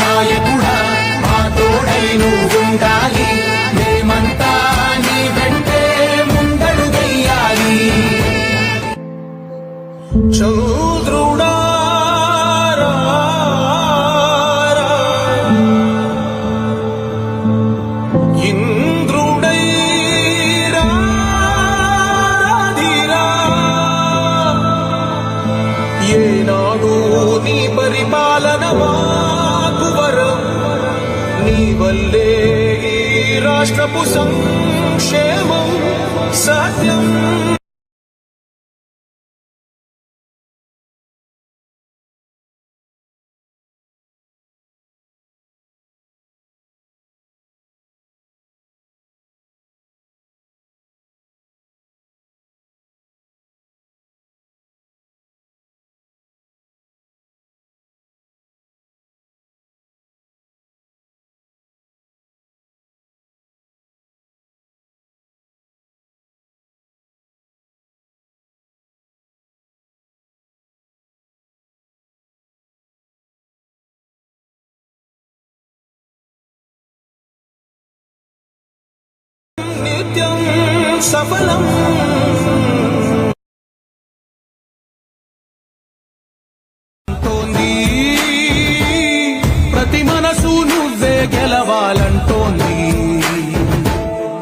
నాయకుడా రాష్ట్రపు సంక్షేమం సత్యం నిత్యం సఫలం. ప్రతి మనసు నువ్వే గెలవాలంటోంది.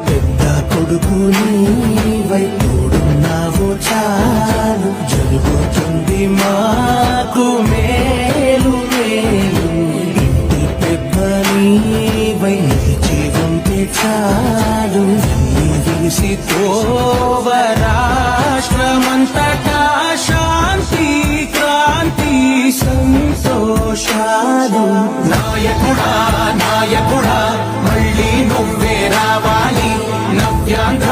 పెద్ద కొడుకు నీవై తోడున్నావు చాలు. జరుగుతుంది మాకు మేలు మేలు. ఇంటి పెద్ద నీవై నిలిచి ఉంటే చాలు. నీ విసి రాష్ట్రమంతటా శాంతి క్రాంతి సంతోషాలు. నాయకుడా నాయకుడా మళ్ళీ నువ్వే రావాలి. నవ్యాంధ్ర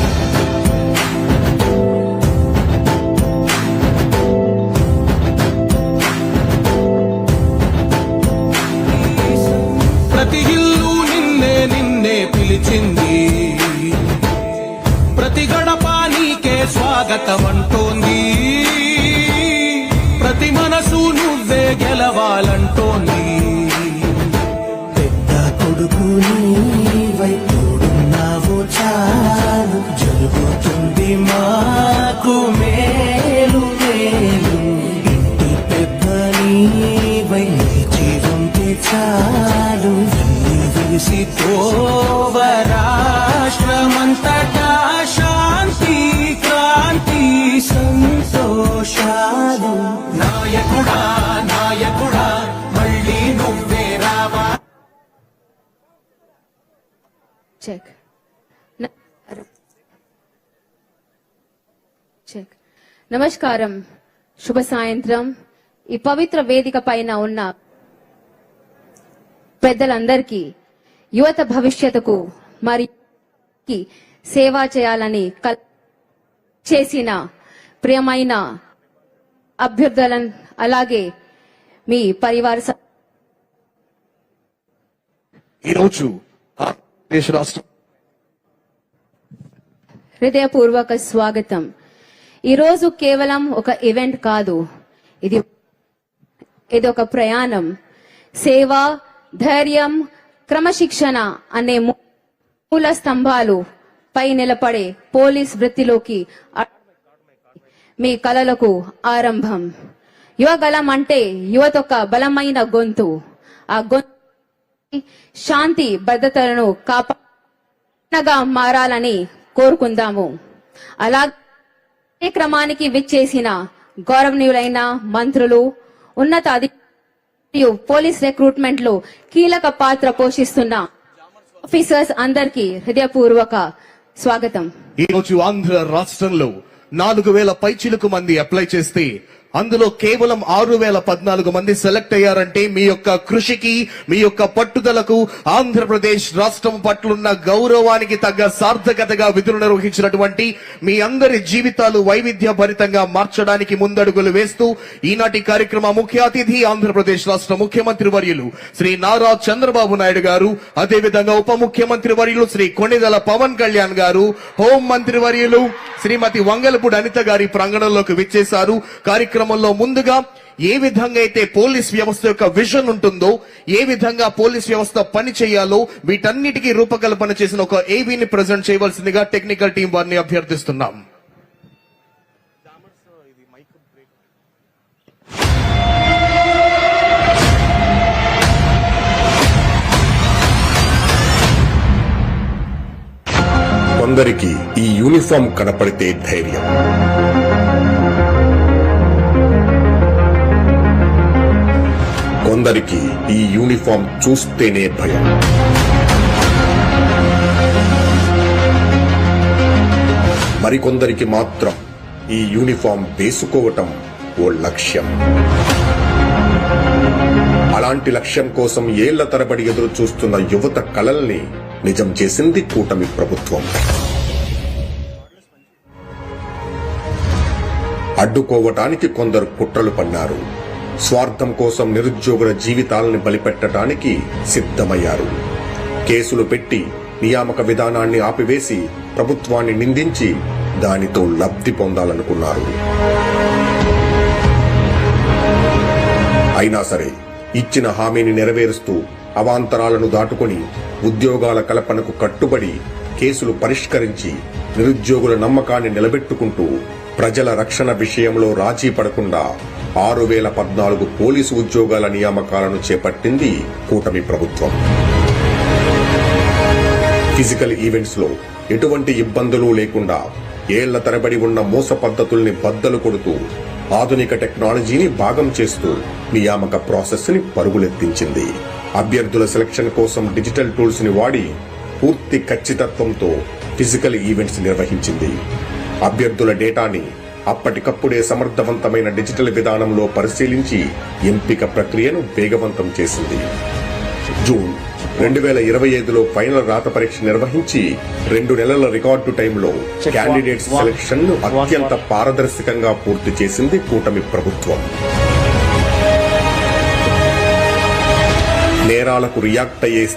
ప్రతి గడప నీకే స్వాగతం అంటోంది ప్రతి మనసు నువ్వే గెలవాలంటోంది. పెద్ద కొడుకు నీవై తోడున్నావు చాలు. జరుగుతుంది మాకు మేలు మేలు. ఇంటి పెద్ద నీవై నిలిచి ఉంటే చాలు. ఎన్ని చెక్ చెక్ నమస్కారం శుభ సాయంత్రం ఈ పవిత్ర వేదిక పైన ఉన్న పెద్దలందరికీ యువత భవిష్యత్తుకు మరి సేవ చేయాలని కల్ చేసిన ప్రియమైన అభ్యర్థులను అలాగే మీ పరివార ఈరోజు ఆంధ్రప్రదేశ్ రాష్ట్రం హృదయపూర్వక స్వాగతం. ఈరోజు కేవలం ఒక ఈవెంట్ కాదు. ఇది ఇది ఒక ప్రయాణం. సేవ ధైర్యం క్రమశిక్షణ అనే మూ- మూల స్తంభాలు పై నిలబడే పోలీస్ వృత్తిలోకి మీ కలలకు ఆరంభం. యువగలం అంటే యువత ఒక బలమైన గొంతు. ఆ గొంతు శాంతి భద్రతలను కాపాడగా మారాలని కోరుకుందాము. అలాగే క్రమానికి విచ్చేసిన గౌరవనీయులైన మంత్రులు ఉన్నత అధికారులు పోలీస్ రిక్రూట్మెంట్లో కీలక పాత్ర పోషిస్తున్న ఆఫీసర్స్ అందరికీ హృదయపూర్వక స్వాగతం. ఈరోజు ఆంధ్ర రాష్ట్రంలో నాలుగు వేల పైచిలకు మంది అప్లై చేస్తే అందులో కేవలం ఆరు వేల పద్నాలుగు మంది సెలెక్ట్ అయ్యారంటే మీ యొక్క కృషికి మీ యొక్క పట్టుదలకు ఆంధ్రప్రదేశ్ రాష్ట్రం పట్లున్న గౌరవానికి తగ్గ సార్థకతగా విధులు నిర్వహించినటువంటి మీ అందరి జీవితాలు వైవిధ్య భరితంగా మార్చడానికి ముందడుగులు వేస్తూ ఈనాటి కార్యక్రమ ముఖ్య అతిథి ఆంధ్రప్రదేశ్ రాష్ట్ర ముఖ్యమంత్రి వర్యులు శ్రీ నారా చంద్రబాబు నాయుడు గారు అదేవిధంగా ఉప ముఖ్యమంత్రి వర్యులు శ్రీ కొణిదల పవన్ కళ్యాణ్ గారు హోం మంత్రి వర్యులు శ్రీమతి వంగలపూడి అనిత గారి ప్రాంగణంలోకి విచ్చేశారు. కార్యక్రమంలో ముందుగా ఏ విధంగా అయితే పోలీస్ వ్యవస్థ యొక్క విజన్ ఉంటుందో ఏ విధంగా పోలీస్ వ్యవస్థ పని చేయాలో వీటన్నిటికీ రూపకల్పన చేసిన ఒక ఏవీని ప్రజెంట్ చేయవలసిందిగా టెక్నికల్ టీం వారిని అభ్యర్థిస్తున్నాం. కొందరికి ఈ యూనిఫామ్ కనపడితే ధైర్యం. కొందరికి ఈ యూనిఫామ్ చూస్తేనే భయం. మరికొందరికి మాత్రం ఈ యూనిఫామ్ వేసుకోవటం ఓ లక్ష్యం. అలాంటి లక్ష్యం కోసం ఏళ్ళ తరబడి ఎదురు చూస్తున్న యువత కలల్ని నిజం చేసింది కూటమి ప్రభుత్వం. అడ్డుకోవటానికి కొందరు కుట్రలు పన్నారు. స్వార్థం కోసం నిరుద్యోగుల జీవితాలని బలిపెట్టడానికి సిద్ధమయ్యారు. కేసులు పెట్టి నియామక విధానాన్ని ఆపివేసి ప్రభుత్వాన్ని నిందించి దానితో లబ్ధి పొందాలనుకున్నారు. అయినా సరే ఇచ్చిన హామీని నెరవేరుస్తూ అవాంతరాలను దాటుకొని ఉద్యోగాల కల్పనకు కట్టుబడి కేసులు పరిష్కరించి నిరుద్యోగుల నమ్మకాన్ని నిలబెట్టుకుంటూ ప్రజల రక్షణ విషయంలో రాజీ పడకుండా ఆరు వేల పద్నాలుగు పోలీసు ఉద్యోగాల నియామకాలను చేపట్టింది కూటమి ప్రభుత్వం. ఫిజికల్ ఈవెంట్స్లో ఎటువంటి ఇబ్బందులు లేకుండా ఏళ్ళ తరబడి ఉన్న మోస పద్ధతుల్ని బద్దలు కొడుతూ ఆధునిక టెక్నాలజీని భాగం చేస్తూ నియామక ప్రాసెస్ని పరుగులెత్తించింది. అభ్యర్థుల సెలక్షన్ కోసం డిజిటల్ టూల్స్ని వాడి పూర్తి ఖచ్చితత్వంతో ఫిజికల్ ఈవెంట్స్ నిర్వహించింది. అభ్యర్థుల డేటాని అప్పటికప్పుడే సమర్థవంతమైన డిజిటల్ విధానంలో పరిశీలించి ఎంపిక ప్రక్రియను వేగవంతం చేసింది. జూన్ రెండు వేల ఇరవై ఐదులో ఫైనల్ రాత పరీక్ష నిర్వహించి రెండు నెలల రికార్డు టైంలో క్యాండిడేట్స్ సెలక్షన్ను అత్యంత పారదర్శకంగా పూర్తి చేసింది కూటమి ప్రభుత్వం. నేరాలకు రియాక్ట్ అయ్యే